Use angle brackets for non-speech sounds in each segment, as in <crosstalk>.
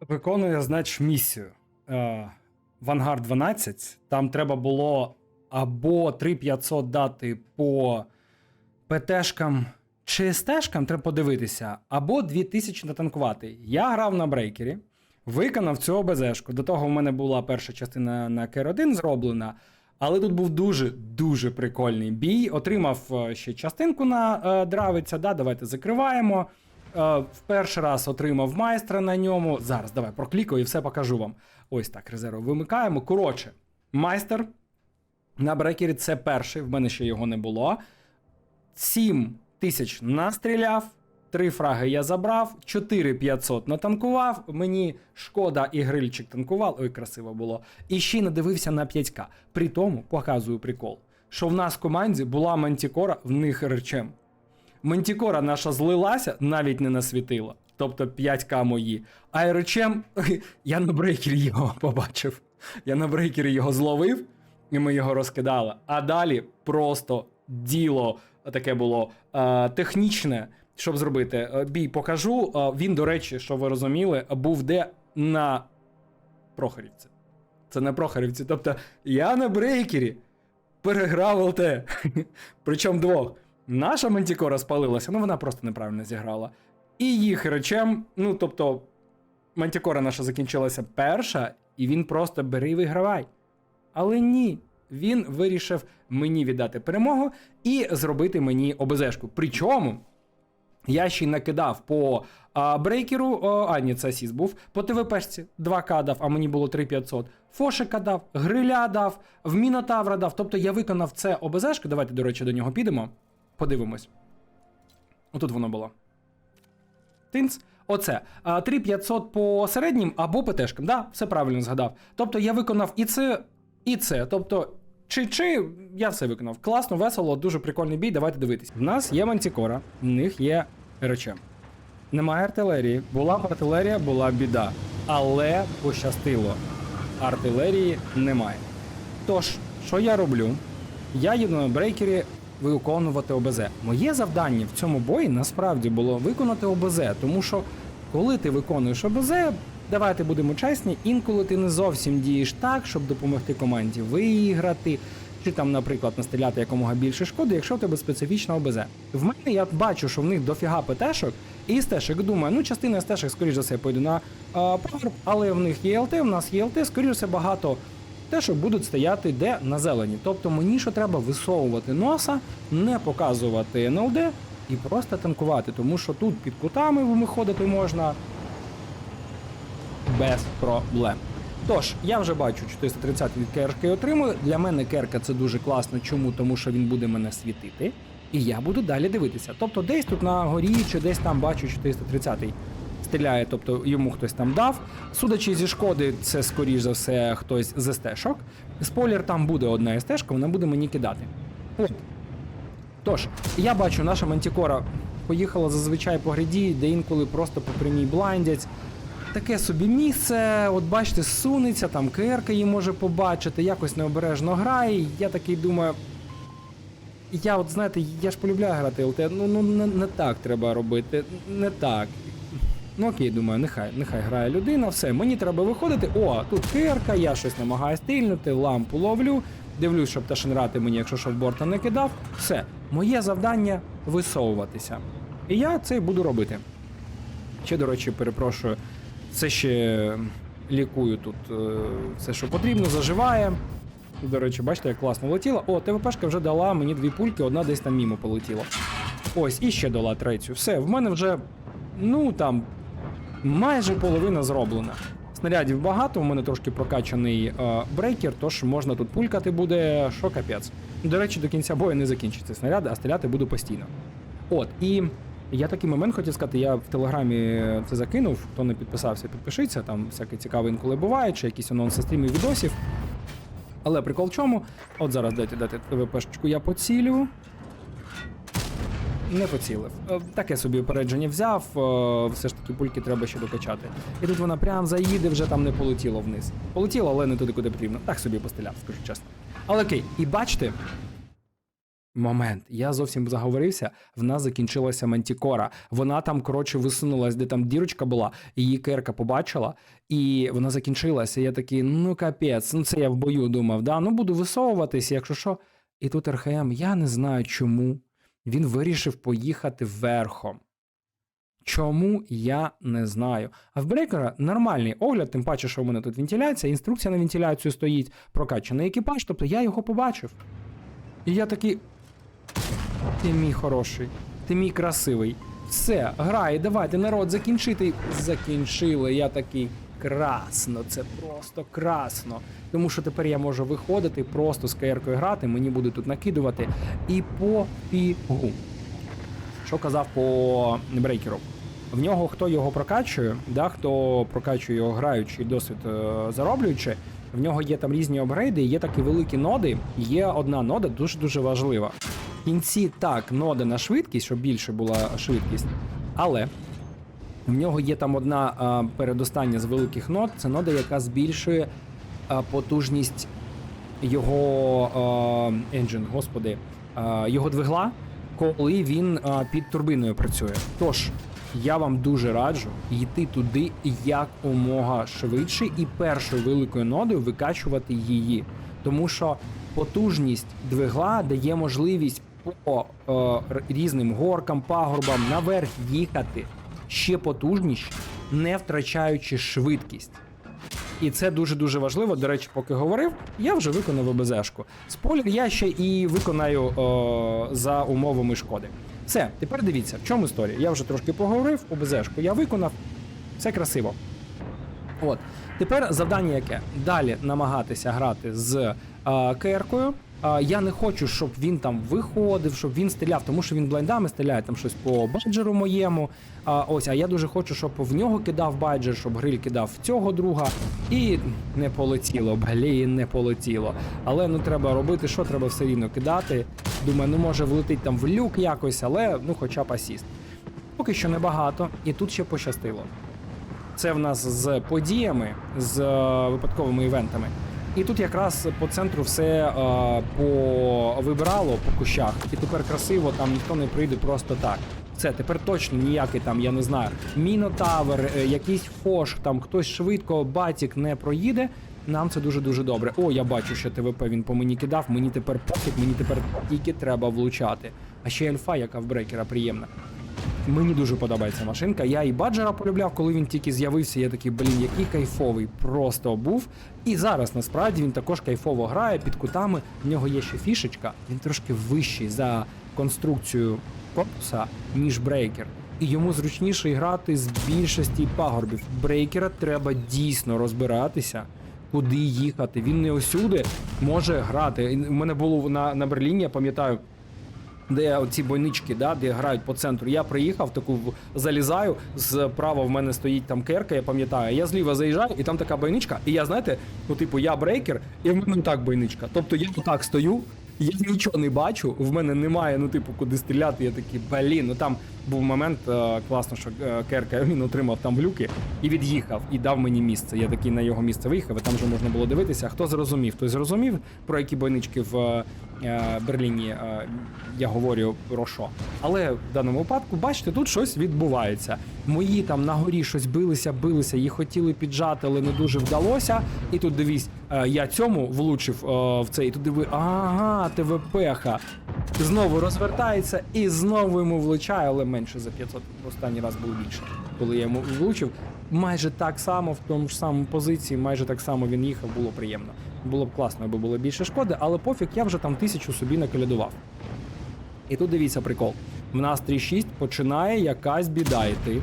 Виконує, значить, місію. Е, в 12. Там треба було або 3500 дати по ПТшкам чи СТшкам, треба подивитися, або 2000 натанкувати. Я грав на брейкері, виконав цю ОБЗшку. До того в мене була перша частина на КР1 зроблена. Але тут був дуже дуже прикольний бій. Отримав е, ще частинку на е, дравиця. Да, давайте закриваємо. Е, в перший раз отримав майстра на ньому. Зараз давай проклікаю і все покажу вам. Ось так, резерву вимикаємо. Коротше, майстер на брекері це перший, в мене ще його не було. 7 тисяч настріляв, 3 фраги я забрав, 4500 натанкував. Мені шкода і грильчик танкував. Ой, красиво було. І ще й надивився на 5К. При тому показую прикол, що в нас в команді була мантікора, в них речем. Мантікора наша злилася, навіть не насвітила. Тобто 5К мої. А РЧМ, <laughs> я на брейкері його побачив. Я на брейкері його зловив, і ми його розкидали. А далі просто діло таке було е, технічне, щоб зробити. Е, Бій покажу. Е, Він, до речі, що ви розуміли, був де на Прохорівці. Це на Прохорівці. Тобто я на брейкері переграв ЛТ. <laughs> Причому двох. Наша мантікора спалилася, ну вона просто неправильно зіграла. І їх речем, ну тобто, мантікора наша закінчилася перша, і він просто бери і вигравай. Але ні, він вирішив мені віддати перемогу і зробити мені ОБЗшку. Причому я ще й накидав по а, брейкеру, о, а ні, це Асіс був, по ТВПшці 2К дав, а мені було 3500. Фошика дав, гриля дав, в Мінотавра дав. Тобто я виконав це ОБЗшку. Давайте, до речі, до нього підемо. Подивимось. Отут воно було. Тинц. Оце. А, 3500 по середнім або ПТшкам. Да, все правильно згадав. Тобто я виконав і це, і це. Тобто, чи чи я все виконав. Класно, весело, дуже прикольний бій. Давайте дивитись. В нас є мантікора, в них є РЧ. Немає артилерії. Була б артилерія, була біда. Але пощастило. Артилерії немає. Тож, що я роблю? Я їду на брейкері виконувати ОБЗ. Моє завдання в цьому бої насправді було виконати ОБЗ, тому що коли ти виконуєш ОБЗ, давайте будемо чесні, інколи ти не зовсім дієш так, щоб допомогти команді виграти, чи там, наприклад, настріляти якомога більше шкоди, якщо в тебе специфічна ОБЗ. В мене я бачу, що в них дофіга ПТшок, і з тешек думаю, ну частина з скоріш за все, пойде на а, пагорб, але в них є ЛТ, в нас є ЛТ, скоріш за все, багато те, що будуть стояти де на зелені. Тобто мені що треба висовувати носа, не показувати НЛД і просто танкувати, тому що тут під кутами виходити можна без проблем. Тож, я вже бачу 430 від керки отримую. Для мене керка це дуже класно. Чому? Тому що він буде мене світити. І я буду далі дивитися. Тобто, десь тут на горі чи десь там бачу 430 стріляє, тобто йому хтось там дав. Судячи зі шкоди, це скоріш за все хтось з СТ-шок. Спойлер, там буде одна СТ-шка, вона буде мені кидати. От. Тож, я бачу, наша мантікора поїхала зазвичай по гряді, де інколи просто по прямій блайндять. Таке собі місце, от бачите, сунеться, там КРК її може побачити, якось необережно грає. Я такий думаю. Я от знаєте, я ж полюбляю грати ЛТ, ну, ну не, не так треба робити, не так. Ну окей, думаю, нехай, нехай грає людина, все, мені треба виходити. О, тут кирка, я щось намагаюся стрільнути, лампу ловлю, дивлюсь, щоб ташенрати мені, якщо що в борта не кидав. Все, моє завдання висовуватися. І я це буду робити. Ще, до речі, перепрошую, це ще лікую тут е, все, що потрібно, заживає. До речі, бачите, як класно летіло. О, ТВПшка вже дала мені дві пульки, одна десь там мімо полетіла. Ось, і ще дала третю. Все, в мене вже, ну там, майже половина зроблена. Снарядів багато, у мене трошки прокачаний е, брейкер, тож можна тут пулькати буде, що капець. До речі, до кінця бою не закінчиться снаряди, а стріляти буду постійно. От, і я такий момент хотів сказати, я в телеграмі це закинув, хто не підписався, підпишіться, там всяке цікаве інколи буває, чи якісь анонси стрімів відосів. Але прикол в чому? От зараз дайте дати ТВПшечку, я поцілю. Не поцілив. Е, Таке собі опередження взяв, е, все ж таки пульки треба ще докачати. І тут вона прям заїде, вже там не полетіло вниз. Полетіло, але не туди, куди потрібно. Так собі постріляв, скажу чесно. Але окей, і бачите, Момент, я зовсім заговорився. В нас закінчилася мантікора. Вона там, коротше, висунулась, де там дірочка була, її керка побачила, і вона закінчилася. Я такий, ну капець, ну це я в бою думав. Да? Ну буду висовуватися, якщо що. І тут РХМ, я не знаю чому. Він вирішив поїхати верхом. Чому я не знаю. А в брейкера нормальний огляд, тим паче, що в мене тут вентиляція, інструкція на вентиляцію стоїть, прокачаний екіпаж, тобто я його побачив. І я такий. Ти мій хороший, ти мій красивий. Все, грай, давайте, народ, закінчити. Закінчили. Я такий красно, це просто красно. Тому що тепер я можу виходити, просто з КР-кою грати, мені буде тут накидувати. І по фігу. Що казав по брейкеру? В нього хто його прокачує, да, хто прокачує його граючи досвід е, зароблюючи, в нього є там різні апгрейди, є такі великі ноди. Є одна нода дуже дуже важлива. В кінці так, нода на швидкість, щоб більше була швидкість, але в нього є там одна а, передостання з великих нод. Це нода, яка збільшує а, потужність його а, господи, а, його двигла, коли він а, під турбиною працює. Тож, я вам дуже раджу йти туди якомога швидше і першою великою нодою викачувати її. Тому що потужність двигла дає можливість по е, різним горкам, пагорбам наверх їхати ще потужніше, не втрачаючи швидкість. І це дуже-дуже важливо. До речі, поки говорив, я вже виконав ОБЗшку. Спойлер, я ще і виконаю о, за умовами шкоди. Все, тепер дивіться, в чому історія. Я вже трошки поговорив, ОБЗшку я виконав, все красиво. От. Тепер завдання яке? Далі намагатися грати з а, керкою. Я не хочу, щоб він там виходив, щоб він стріляв, тому що він блайндами стріляє там щось по баджеру моєму. А, ось, а я дуже хочу, щоб в нього кидав байджер, щоб гриль кидав цього друга. І не полетіло, блін, не полетіло. Але ну треба робити, що треба все рівно кидати. Думаю, ну може влетить там в люк якось, але ну хоча б асіст. Поки що небагато, і тут ще пощастило. Це в нас з подіями, з е, випадковими івентами. І тут якраз по центру все е, повибирало по кущах, і тепер красиво, там ніхто не прийде просто так. Це тепер точно ніякий там, я не знаю, мінотавер, е, якийсь фош, там хтось швидко, батік не проїде. Нам це дуже дуже добре. О, я бачу, що ТВП він по мені кидав. Мені тепер пофіг, мені тепер тільки треба влучати. А ще альфа, яка в брейкера приємна. Мені дуже подобається машинка. Я і баджера полюбляв, коли він тільки з'явився. Я такий, блін, який кайфовий просто був. І зараз насправді він також кайфово грає під кутами. В нього є ще фішечка. Він трошки вищий за конструкцію корпуса, ніж брейкер. І йому зручніше грати з більшості пагорбів. Брейкера треба дійсно розбиратися. Куди їхати? Він не усюди може грати. У мене було на, на Берліні, я пам'ятаю, де оці бойнички, да, де грають по центру. Я приїхав, таку залізаю, Справа в мене стоїть там керка, я пам'ятаю. Я зліва заїжджаю, і там така бойничка. І я, знаєте, ну, типу, я брейкер, і в мене так бойничка. Тобто я отак стою, я нічого не бачу, в мене немає, ну, типу, куди стріляти. Я такий, блін, ну там був момент е, класно, що е, керка він отримав там влюки і від'їхав, і дав мені місце. Я такий на його місце виїхав, і там вже можна було дивитися. Хто зрозумів, той зрозумів, про які бойнички в е, Берліні е, я говорю про що. Але в даному випадку, бачите, тут щось відбувається. Мої там на горі щось билися, билися, їх хотіли піджати, але не дуже вдалося. І тут дивись, е, я цьому влучив е, в це, і тут диви, ага, ТВПха. Знову розвертається і знову йому влучає, але менше за 500. Останній раз було більше, коли я йому влучив. Майже так само, в тому ж самому позиції, майже так само він їхав, було приємно. Було б класно, аби було більше шкоди, але пофіг, я вже там тисячу собі наколядував. І тут дивіться прикол. В нас 3.6 починає якась біда йти.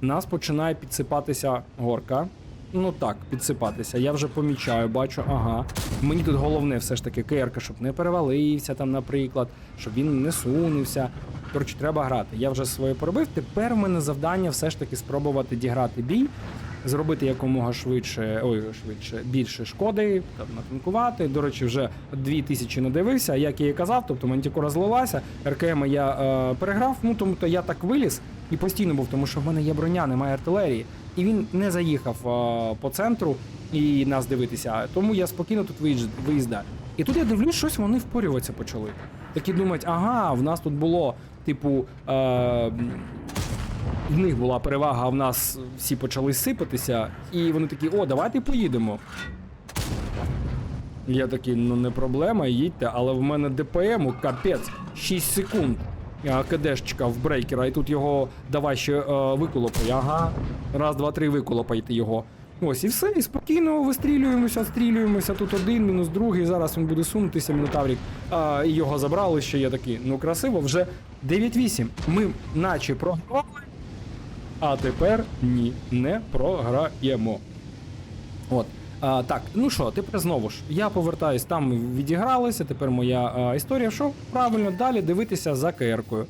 Нас починає підсипатися горка. Ну так, підсипатися. Я вже помічаю, бачу, ага. Мені тут головне все ж таки керка, щоб не перевалився там, наприклад, щоб він не сунувся. Коротше, треба грати. Я вже своє поробив. Тепер в мене завдання все ж таки спробувати діграти бій, зробити якомога швидше, ой, швидше, більше шкоди, там, натанкувати. До речі, вже 2000 надивився, як я і казав, тобто мантікора злилася, РКМ я е, переграв, ну тому то я так виліз і постійно був, тому що в мене є броня, немає артилерії. І він не заїхав е, по центру і нас дивитися. Тому я спокійно тут виїжд- виїздаю. І тут я дивлюсь, щось вони впорюватися почали. такі думають, ага, в нас тут було, типу, е, в них була перевага, а в нас всі почали сипатися, і вони такі, о, давайте поїдемо. Я такий, ну не проблема, їдьте, але в мене ДПМу капець, 6 секунд. КДшечка в брейкера, і тут його давай ще е, виколопай. Ага. Раз, два, три, виколопайте його. Ось і все, і спокійно вистрілюємося, стрілюємося. Тут один, мінус другий. Зараз він буде сунутися, мінотаврік. А, і його забрали ще. Я такий, ну красиво, вже 9-8. Ми наче програли, а тепер ні, не програємо. От. А, так, ну що, тепер знову ж, я повертаюсь, там відігралися, тепер моя а, історія. Що правильно далі дивитися за КР-кою.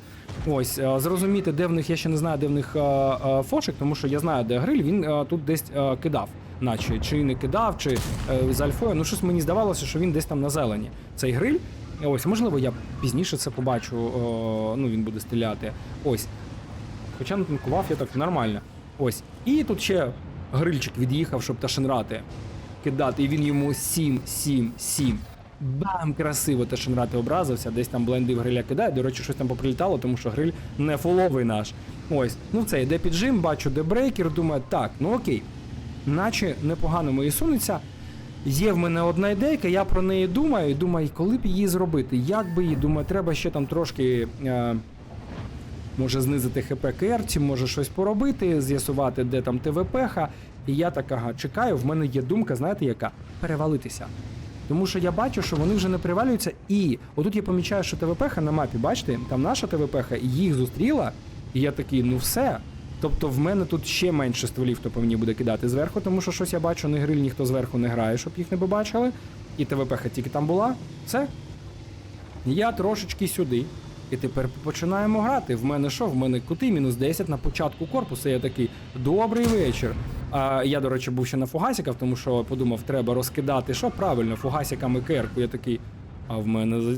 Ось, а, зрозуміти, де в них, я ще не знаю, де в них а, а, фошик, тому що я знаю, де гриль, він а, тут десь а, кидав, наче чи не кидав, чи е, з альфою. Ну, щось мені здавалося, що він десь там на зелені. Цей гриль. Ось, можливо, я пізніше це побачу, о, ну він буде стріляти. Ось. Хоча натанкував я так нормально. Ось. І тут ще грильчик від'їхав, щоб ташенрати кидати. І він йому 7, 7, 7. Бам! Красиво ташенрати образився. Десь там блендив гриля кидає. До речі, щось там поприлітало, тому що гриль не фоловий наш. Ось. Ну це йде піджим, бачу, де брейкер. Думаю, так, ну окей. Наче непогано мої сунеться. Є в мене одна ідейка, я про неї думаю, і думаю, коли б її зробити, як би її, думаю, треба ще там трошки. Е- може знизити ХП керці, може щось поробити, з'ясувати, де там ТВП-ха. І я так ага, чекаю, в мене є думка, знаєте, яка? Перевалитися. Тому що я бачу, що вони вже не перевалюються, і отут я помічаю, що ТВП на мапі, бачите, там наша ТВП і їх зустріла, і я такий, ну все. Тобто в мене тут ще менше стволів, хто по мені буде кидати зверху, тому що щось я бачу, не гриль ніхто зверху не грає, щоб їх не побачили. І ТВП тільки там була. Все. Я трошечки сюди. І тепер починаємо грати. В мене що? В мене кути мінус 10 на початку корпусу. Я такий добрий вечір. А я, до речі, був ще на фугасиках, тому що подумав, треба розкидати. Що правильно, фугасиками керку. Я такий. А в мене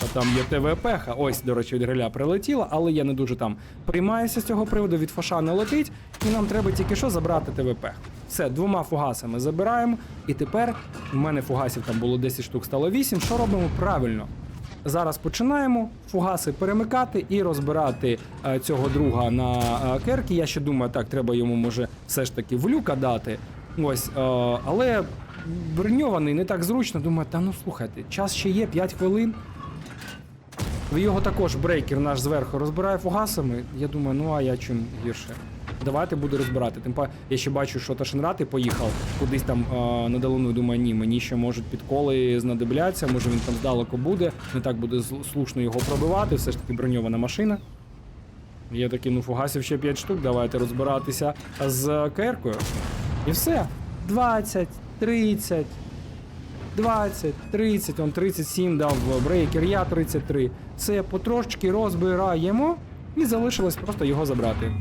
а там є ТВП. Ось, до речі, від гриля прилетіла, але я не дуже там приймаюся з цього приводу. Від фоша не летить, і нам треба тільки що забрати ТВП. Все, двома фугасами забираємо. І тепер в мене фугасів там було 10 штук, стало 8. Що робимо правильно? Зараз починаємо фугаси перемикати і розбирати е, цього друга на е, керки. Я ще думаю, так, треба йому може все ж таки в люка дати. Ось, е, але броньований не так зручно. Думаю, та ну слухайте, час ще є 5 хвилин. Його також брейкер наш зверху розбирає фугасами. Я думаю, ну а я чим гірше. Давайте буду розбирати. Тим паче, я ще бачу, що Ташенрати поїхав кудись там е, на долину. Думаю, ні, мені ще можуть підколи знадобляться, може він там здалеку буде, не так буде слушно його пробивати, все ж таки броньована машина. Я такий, ну фугасів ще 5 штук, давайте розбиратися з керкою. І все. 20, 30, 20, 30, он 37 дав брейкер, я 33. Це потрошечки розбираємо і залишилось просто його забрати.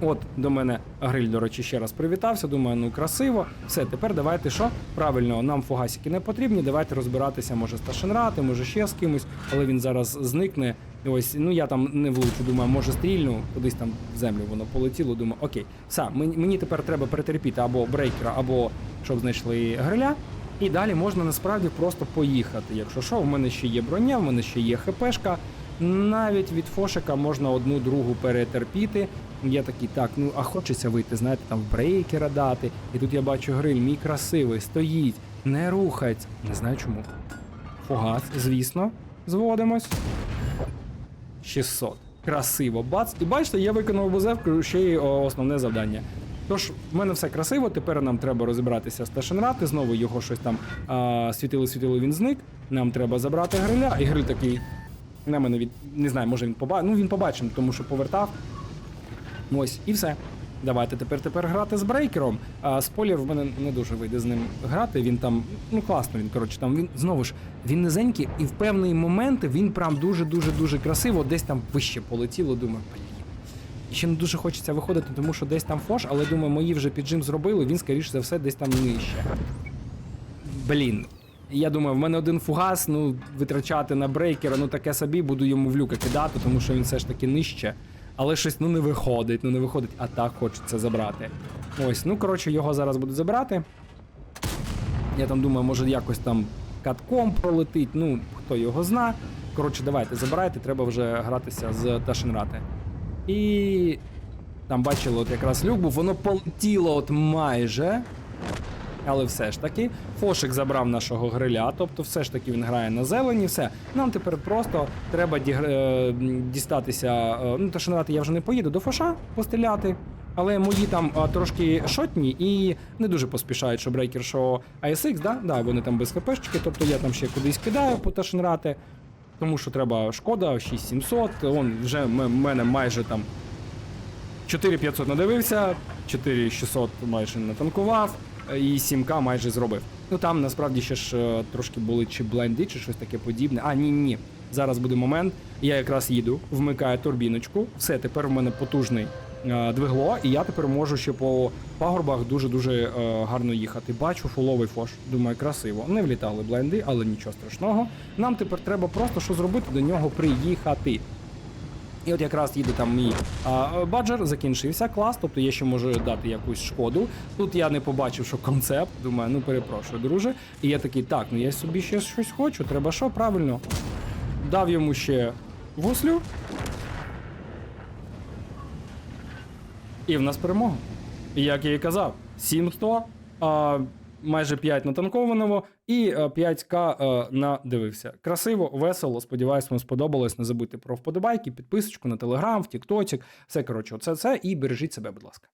От до мене гриль, до речі, ще раз привітався. Думаю, ну красиво. Все, тепер давайте що? Правильно, нам фугасики не потрібні. Давайте розбиратися, може з Ташенрати, може ще з кимось, але він зараз зникне. Ось, ну я там не влучу, думаю, може стрільну, кудись там в землю воно полетіло. Думаю, окей, все, мені, тепер треба перетерпіти або брейкера, або щоб знайшли гриля. І далі можна насправді просто поїхати. Якщо що, в мене ще є броня, в мене ще є ХПшка. Навіть від фошика можна одну другу перетерпіти. Я такий, так, ну а хочеться вийти, знаєте, там брейкера дати. І тут я бачу гриль, мій красивий, стоїть, не рухається. Не знаю чому. Фугас, звісно, зводимось. 600. Красиво. Бац. І бачите, я виконав бузевку ще й основне завдання. Тож, в мене все красиво, тепер нам треба розібратися з Ташенрати, знову його щось там а, світили, світили, він зник. Нам треба забрати гриля, і гриль такий. На мене від. Не знаю, може він побачив. Ну він побачив, тому що повертав. Ось, і все. Давайте тепер тепер грати з брейкером. А спойлер в мене не дуже вийде з ним грати. Він там, ну класно, він коротше там він знову ж він низенький, і в певний момент він прям дуже дуже красиво, десь там вище полетіло. Думаю. І ще не дуже хочеться виходити, тому що десь там фош, але думаю, мої вже піджим зробили, він, скоріш за все, десь там нижче. Блін. Я думаю, в мене один фугас, ну, витрачати на брейкера, ну таке собі, буду йому в люка кидати, тому що він все ж таки нижче. Але щось ну не виходить, ну не виходить, а так хочеться забрати. Ось, ну коротше, його зараз буду забирати. Я там думаю, може якось там катком пролетить. Ну, хто його зна. Коротше, давайте, забирайте, треба вже гратися з Ташенрати. І там бачили, от якраз люк був, воно полетіло от майже. Але все ж таки, Фошик забрав нашого гриля, тобто все ж таки він грає на зелені, все. Нам тепер просто треба дігр... е, дістатися. е, Ну, та шанувати я вже не поїду до Фоша постріляти. Але мої там а, трошки шотні і не дуже поспішають, що брейкер, що ASX, да? Да, вони там без хпшечки, тобто я там ще кудись кидаю по Ташенрати, тому що треба шкода, 6700, он вже в мене майже там 4500 надивився, 4600 майже натанкував, е, і 7К майже зробив. Ну там насправді ще ж е, трошки були чи бленди, чи щось таке подібне. А, ні, ні. Зараз буде момент. Я якраз їду, вмикаю турбіночку. Все, тепер в мене потужний е, двигло, і я тепер можу ще по пагорбах дуже-дуже е, гарно їхати. Бачу фуловий фош. Думаю, красиво. Не влітали бленди, але нічого страшного. Нам тепер треба просто що зробити до нього приїхати. І от якраз їде там мій а, баджер, закінчився клас, тобто я ще можу дати якусь шкоду. Тут я не побачив, що концепт. Думаю, ну перепрошую, друже. І я такий, так, ну я собі ще щось хочу, треба що, правильно. Дав йому ще гуслю. І в нас перемога. І як я і казав, 700, а, майже 5 натанкованого і е, 5к е, надивився. Красиво, весело. Сподіваюсь, вам сподобалось. Не забудьте про вподобайки, підписочку на телеграм, в тікточок. Все коротше, оце це. І бережіть себе, будь ласка.